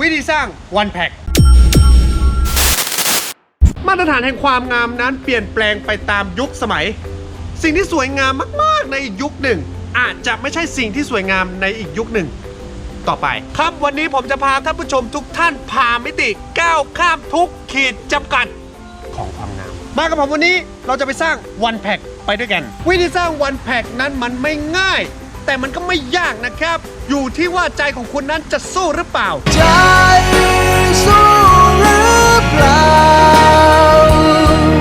วิธีสร้างวันแพ็คมาตรฐานแห่งความงามนั้นเปลี่ยนแปลงไปตามยุคสมัย สิ่งที่สวยงามมาก ๆ ในอีกยุคหนึ่ง อาจจะไม่ใช่สิ่งที่สวยงามในอีกยุคหนึ่ง ต่อไป ครับวันนี้ผมจะพาท่านผู้ชมทุกท่านผ่ามิติก้าวข้ามทุกขีดจำกัดของความงาม มากับผมวันนี้เราจะไปสร้างวันแพ็คไปด้วยกัน วิธีสร้างวันแพ็คนั้นมันไม่ง่าย แต่มันก็ไม่ยากนะครับ อยู่ที่ว่าใจของคุณนั้นจะสู้หรือเปล่า ใจสู้หรือเปล่า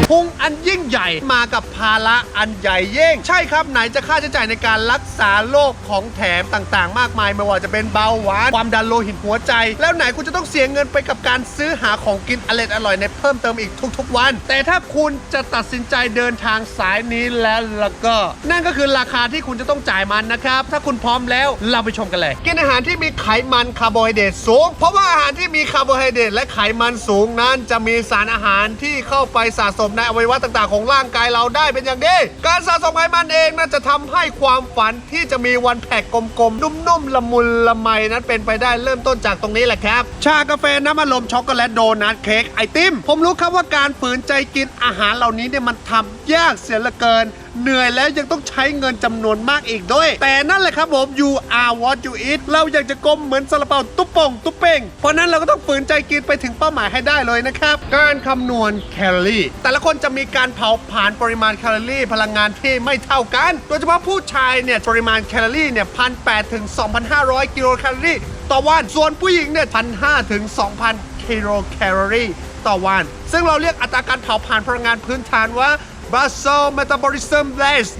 พุงอันยิ่งใหญ่มากับภาระอันใหญ่เย่ง ใช่ครับไหนจะค่าใช้จ่ายในการรักษาโรคของแถมต่างๆ มากมาย ไม่ว่าจะเป็นเบาหวานความดันโลหิตหัวใจ แล้วไหนคุณจะต้องเสียเงินไปกับการซื้อหาของกินอร่อยอร่อยๆในเพิ่มเติมอีกทุกๆวัน แต่ถ้าคุณจะตัดสินใจเดินทางสายนี้แล้วแล้วก็ นั่นก็คือราคาที่คุณจะต้องจ่ายมันนะครับ ถ้าคุณพร้อมแล้วเราไปชมกันเลย กินอาหารที่มีไขมันคาร์โบไฮเดรตสูง เพราะว่าอาหารที่มีคาร์โบไฮเดรตและไขมันสูงนั้น จะมีสารอาหารที่เข้าไปสะสมในอวัยวะต่างๆ ของร่างกายเราได้เป็นอย่างดีการสะสมไขมันเองน่าจะทำให้ความฝันที่จะมีวันแพ็กกลมๆ นุ่มๆ ละมุนละไมนั้นเป็นไปได้เริ่มต้นจากตรงนี้แหละครับ ชากาแฟน้ำอัดลมช็อกโกแลตโดนัทเค้กไอติม ผมรู้ครับว่าการฝืนใจกินอาหารเหล่านี้เนี่ยมันทำยากเสียเหลือเกิน เหนื่อยแล้วยังต้องใช้เงินจำนวนมากอีกด้วย แต่นั่นแหละครับผม you are what you eat เราอยากจะกลมเหมือนซาลาเปาตุ๊บป่องตุ๊บเป้งเพราะนั้นเราก็ต้องฝืนใจกินไปถึงเป้าหมายให้ได้เลยนะครับ การคำนวณแคลอรี่ แต่ละคนจะมีการเผาผลาญปริมาณแคลอรี่พลังงานที่ไม่เท่ากัน โดยเฉพาะผู้ชายเนี่ยปริมาณแคลอรี่เนี่ยพันแถึง2,500กิโลแคลอรี่ต่อวันส่วนผู้หญิงเนี่ยพันห้าถึง2,000กิโลแคลอรี่ต่อวัน ซึ่งเราเรียกอัตราการเผาผลาญพลังงานพื้นฐานว่า basal metabolism rate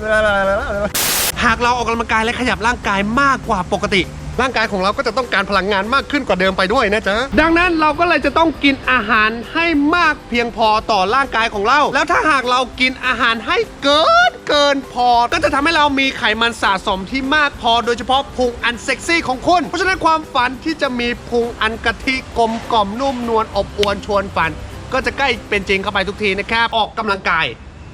หากเราออกกำลังกายและขยับร่างกายมากกว่าปกติ ร่างกายของเราก็จะต้องการพลังงานมากขึ้นกว่าเดิมไปด้วยนะจ๊ะ ดังนั้นเราก็เลยจะต้องกินอาหารให้มากเพียงพอต่อร่างกายของเรา แล้วถ้าหากเรากินอาหารให้เกินเกินพอ ก็จะทำให้เรามีไขมันสะสมที่มากพอโดยเฉพาะพุงอันเซ็กซี่ของคุณ เพราะฉะนั้นความฝันที่จะมีพุงอันกะทิกลมกล่อมนุ่มนวลอบอวนชวนฝัน ก็จะใกล้เป็นจริงเข้าไปทุกทีนะครับออกกำลังกาย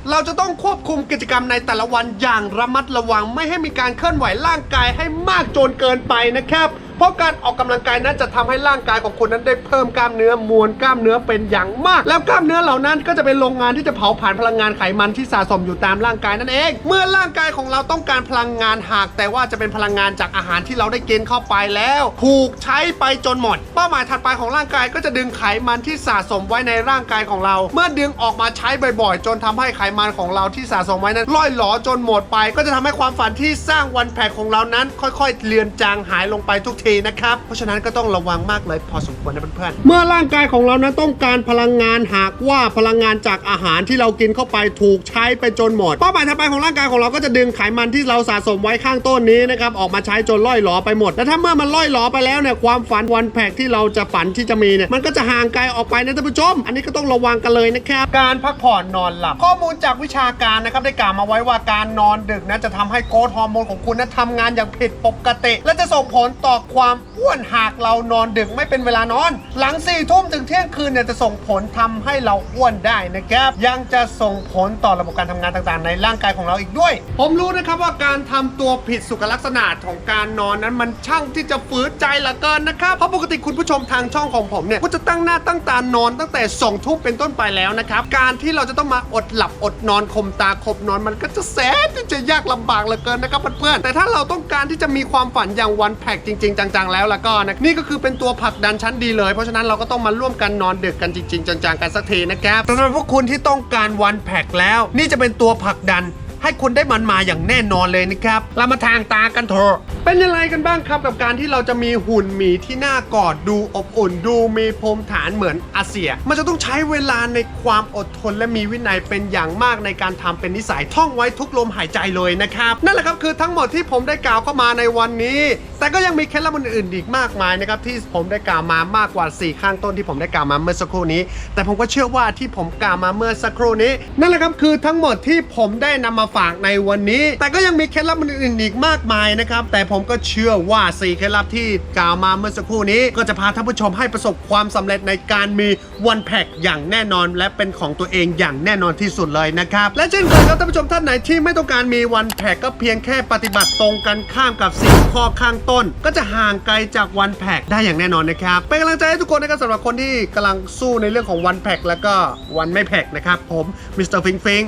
เราจะต้องควบคุมกิจกรรมในแต่ละวันอย่างระมัดระวังไม่ให้มีการเคลื่อนไหวร่างกายให้มากจนเกินไปนะครับ เพราะการออกกำลังกายนั้นจะทำให้ร่างกายของคุณนั้นได้เพิ่มกล้ามเนื้อมวลกล้ามเนื้อเป็นอย่างมาก แล้วกล้ามเนื้อเหล่านั้นก็จะเป็นโรงงานที่จะเผาผลาญพลังงานไขมันที่สะสมอยู่ตามร่างกายนั่นเอง เมื่อร่างกายของเราต้องการพลังงานหาก แต่ว่าจะเป็นพลังงานจากอาหารที่เราได้กินเข้าไปแล้ว ถูกใช้ไปจนหมด เป้าหมายถัดไปของร่างกายก็จะดึงไขมันที่สะสมไว้ในร่างกายของเรา เมื่อดึงออกมาใช้บ่อยๆ จนทำให้ไขมันของเราที่สะสมไว้นั้นล่อยหลอจนหมดไป ก็จะทำให้ความฝันที่สร้างวันแพ็คของเรานั้น ค่อย ๆ เลือนจางหายลงไปทุกทีนะครับ เพราะฉะนั้นก็ต้องระวังมากเลยพอสมควรนะเพื่อนๆ เมื่อร่างกายของเรานั้นต้องการพลังงานหากว่าพลังงานจากอาหารที่เรากินเข้าไปถูกใช้ไปจนหมดเป้าหมายถัดไปของร่างกายของเราก็จะดึงไขมันที่เราสะสมไว้ข้างต้นนี้นะครับออกมาใช้จนล่อยหลอไปหมดและถ้าเมื่อมันล่อยหลอไปแล้วเนี่ยความฝันวันแพ็คที่เราจะฝันที่จะมีเนี่ยมันก็จะห่างไกลออกไปนะท่านผู้ชม อันนี้ก็ต้องระวังกันเลยนะครับการพักผ่อนนอนหลับ ข้อมูลจากวิชาการนะครับได้กล่าวมาไว้ว่าการนอนดึกนะจะทำให้โกรทฮอร์โมนของคุณนั้นทำงานอย่างผิดปกติ และจะส่งผลต่อควความอ้วนหากเรานอนดึกไม่เป็นเวลานอน หลัง4ี่ทุ่มถึงเที่ยงคืนเนี่ยจะส่งผลทำให้เราอ้วนได้นะครับ ยังจะส่งผลต่อระบบการทำงานต่างๆ ในร่างกายของเราอีกด้วย ผมรู้นะครับว่าการทำตัวผิดสุขลักษณะของการนอนนั้นมันช่างที่จะฝืนใจเหลือเกินนะครับ เพราะปกติคุณผู้ชมทางช่องของผมเนี่ยก็จะตั้งหน้าตั้งตานอนตั้งแต่2องทุ่มเป็นต้นไปแล้วนะครับ การที่เราจะต้องมาอดหลับอดนอนขมตาข่มนอนมันก็จะแสนที่จะยากลำบากเหลือเกินนะครับเพื่อนๆแต่ถ้าเราต้องการที่จะมีความฝันอย่างวันแพ็กจริงๆจังๆแล้วล่ะก็นะนี่ก็คือเป็นตัวผลักดันชั้นดีเลย เพราะฉะนั้นเราก็ต้องมาร่วมกันนอนดึกกันจริง ๆ จังๆกันสักทีนะครับสำหรับพวกคุณที่ต้องการวันแพ็กแล้ว นี่จะเป็นตัวผลักดัน ให้คุณได้มันมาอย่างแน่นอนเลยนะครับ เรามาทางตากันเถอะ เป็นยังไงกันบ้างครับกับการที่เราจะมีหุ่นหมีที่น่ากอดดูอบอุ่น ดูมีภูมิฐานเหมือนอาเซีย มันจะต้องใช้เวลาในความอดทนและมีวินัยเป็นอย่างมากในการทำเป็นนิสัยท่องไว้ทุกลมหายใจเลยนะครับ นั่นแหละครับคือทั้งหมดที่ผมได้กล่าวเข้ามาในวันนี้ แต่ก็ยังมีเคล็ดลับอื่นๆอีกมากมายนะครับที่ผมได้กล่าวมามากกว่า 4 ข้างต้นที่ผมได้กล่าวมาเมื่อสักครู่นี้ แต่ผมก็เชื่อว่าที่ผมกล่าวมาเมื่อสักครู่นี้ นั่นแหละครับคือทั้งหมดที่ผมได้นำมาฝากในวันนี้ แต่ก็ยังมีเคล็ดลับอื่นๆอีกมากมายนะครับ แต่ผมก็เชื่อว่า4เคล็ดลับที่กล่าวมาเมื่อสักครู่นี้ ก็จะพาท่านผู้ชมให้ประสบความสำเร็จในการมีวันแพ็กอย่างแน่นอน และเป็นของตัวเองอย่างแน่นอนที่สุดเลยนะครับ และเช่นเคยครับท่านผู้ชมท่านไหนที่ไม่ต้องการมีวันแพ็กก็เพียงแค่ปฏิบัติตรงกันข้ามกับสิ่งข้อข้างต้น ก็จะห่างไกลจากวันแพ็กได้อย่างแน่นอนนะครับเป็นกำลังใจให้ทุกคนนะครับสำหรับคนที่กำลังสู้ในเรื่องของวันแพ็กแล้วก็วันไม่แพ็กนะครับผมมิสเตอร์ฟิงฟิง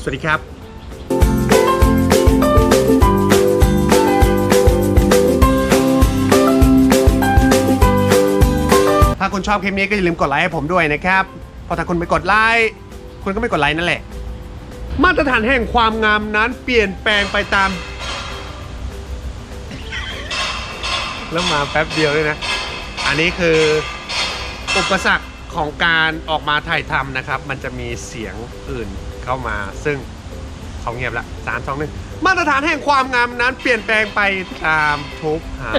สวัสดีครับ คุณชอบคลิปนี้ก็อย่าลืมกดไลค์ให้ผมด้วยนะครับเพราะถ้าคุณไม่กดไลค์คุณก็ไม่กดไลค์นั่นแหละ มาตรฐานแห่งความงามนั้นเปลี่ยนแปลงไปตาม แล้วมาแป๊บเดียวด้วยนะ อันนี้คืออุปสรรคของการออกมาถ่ายทำนะครับ มันจะมีเสียงอื่นเข้ามา ซึ่งเขาเงียบละสามสองหนึ่งมาตรฐานแห่งความงามนั้นเปลี่ยนแปลงไปตามทุกหา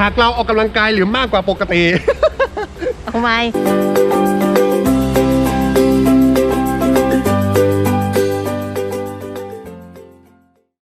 หากเราออกกำลังกายหรือมากกว่าปกติ เอาไหม